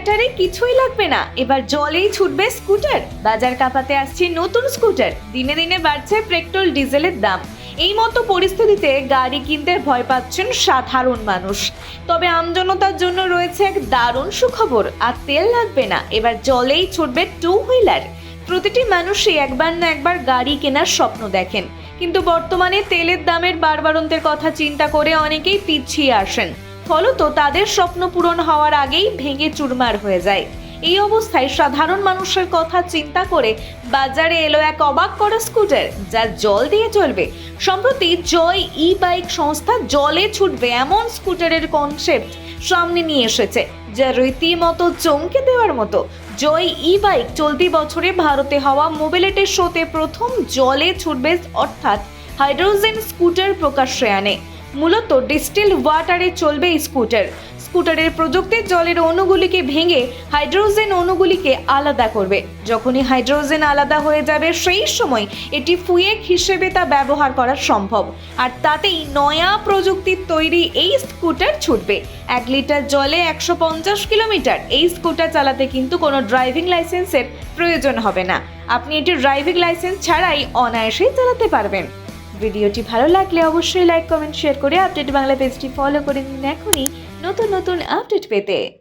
Battery কিছুই লাগবে না। এবার জলেই ছুটবে স্কুটার। বাজার কাঁপাতে আসছে নতুন স্কুটার। দিনে দিনে বাড়ছে পেট্রোল, ডিজেলের দাম। এই মতো পরিস্থিতিতে গাড়ি কিনতে ভয় পাচ্ছেন সাধারণ মানুষ। তবে আমজনতার জন্য রয়েছে এক দারুণ সুখবর, আর তেল লাগবে না। এবার জলেই ছুটবে টু হুইলার প্রতিটি মানুষই একবার না একবার গাড়ি কেনার স্বপ্ন দেখেন। কিন্তু বর্তমানে তেলের দামের বাড়বাড়ন্তের কথা চিন্তা করে অনেকেই পিছিয়ে আসেন। ফলত তাদের স্বপ্ন পূরণ হওয়ার আগেই ভেঙে চুরমার হয়ে যায়। এই অবস্থায় সাধারণ মানুষের কথা চিন্তা করে বাজারে এলো এক অবাক করা স্কুটার, যা জল দিয়ে চলবে। সম্প্রতি জয় ই বাইক সংস্থা জলে ছুটবে এমন স্কুটারের কনসেপ্ট সামনে নিয়ে এসেছে, যা রীতিমতো চমকে দেওয়ার মতো। জয় ই বাইক চলতি বছরে ভারতে হওয়া মোবিলিটি শোতে প্রথম জলে ছুটবে অর্থাৎ হাইড্রোজেন স্কুটার প্রকাশ্যে আনে। মূলত ডিস্টিল ওয়াটারে চলবে স্কুটার। স্কুটারের প্রযুক্তি জলের অণুগুলিকে ভেঙে হাইড্রোজেন অণুগুলিকে আলাদা করবে। যখনই হাইড্রোজেন আলাদা হয়ে যাবে, সেই সময় এটি ফুয়েক হিসেবে তা ব্যবহার করা সম্ভব। আর তাতেই নয়া প্রযুক্তির তৈরি এই স্কুটার ছুটবে। এক লিটার জলে একশো পঞ্চাশ কিলোমিটার, এই স্কুটার চালাতে কিন্তু কোনো ড্রাইভিং লাইসেন্সের প্রয়োজন হবে না। আপনি এটি ড্রাইভিং লাইসেন্স ছাড়াই অনায়াসেই চালাতে পারবেন। ভিডিওটি ভালো লাগলে অবশ্যই লাইক কমেন্ট শেয়ার করে আপডেট বাংলা পেজটি ফলো করে নিন এখনই নতুন নতুন আপডেট পেতে।